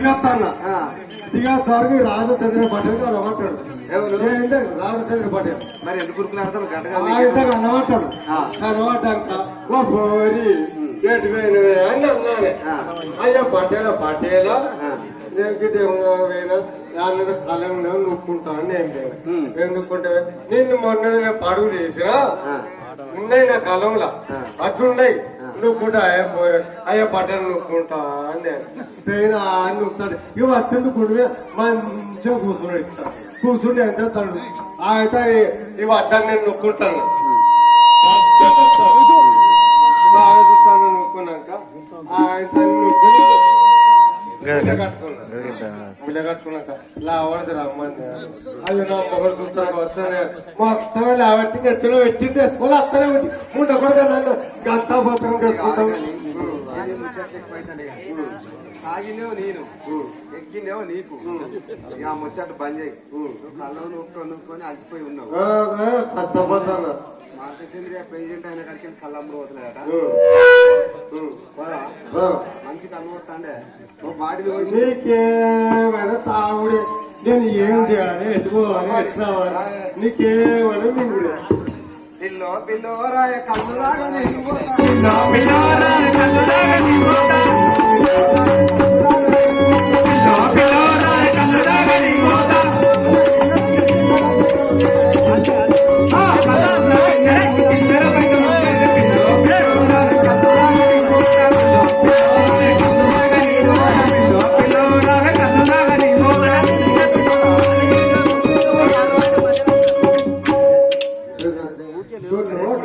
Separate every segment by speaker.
Speaker 1: దిగత్తాన్న
Speaker 2: ఆ,
Speaker 1: దిగేసరికి రాజచంద్ర పటేల్
Speaker 2: ఎవరు?
Speaker 1: ఏంటంటే రాజచంద్ర పటేల్.
Speaker 2: మరి ఎందుకు ఆ.
Speaker 1: అలవాటాక ఓ అని అన్నానే
Speaker 2: ఆ.
Speaker 1: అయ్యా పటేల పటేల?
Speaker 2: ఆ.
Speaker 1: నేను. ఎందుకుంటే నిన్ను మొన్న నేను పడుగు చేసినా. ఉన్నాయి నా కాలంలో. అట్లున్నాయి. నువ్వు అయ్యా అయ్యా బట్టలు నువ్వుకుంటా అని నేను అని నువ్వుతాడు ఇవి వచ్చింది కుడివే మంచిగా కూర్చున్నాడు ఇట్లా కూర్చుంటే ఎంత అయితే ఇవి అట్లా నేను నొక్కుంటాను బాగా చూస్తాను నొక్కున్నాక ఆయన నొక్కుని లావడదు అది నా మొగలు చూస్తాను వస్తానే మొత్తం లావట్టి పెట్టింది. అత్తనే పెట్టి మూట కూడా నన్ను గంతా పోతాం చేసుకుంటాం
Speaker 2: తాగినేవు నేను ఎక్కినేవు నీకు. ఇక ఆ ముచ్చట బంద్ చేయి. కళ్ళు నూక్కొని నూక్కొని అలసిపోయి ఉన్నావు.
Speaker 1: కష్టపడతాను
Speaker 2: మార్కసేంద్రియ ప్రెసిడెంట్ అయిన కాడికి వెళ్ళి కళ్ళమ్ముడు పోరా? మంచి కళ్ళు పోతాండే నువ్వు పోసి
Speaker 1: నీకేమైనా తాగుడే నేను ఏం చేయాలి? ఎత్తుకోవాలి? ఎత్తుకోవాలి నీకేమైనా మింగుడే
Speaker 2: పిల్లో పిల్లో రాయ కళ్ళు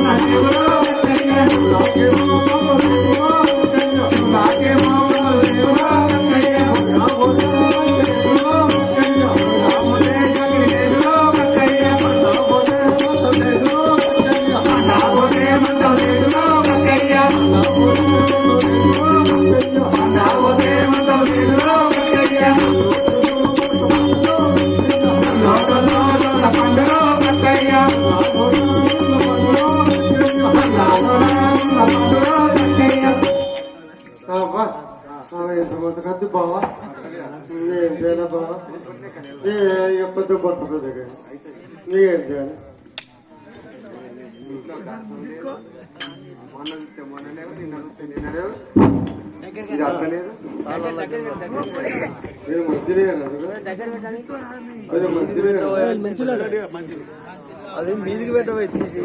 Speaker 2: నేను పోతా.
Speaker 1: ఎంతమంది బావా. ఏం చేయాలి బావా? ఏ ఎప్పటి బతుకు దగ్గర నీకేం చేయాలి?
Speaker 2: మొన్న
Speaker 1: మంచిదే మంచిదే
Speaker 3: మీదికి పెట్టవచ్చు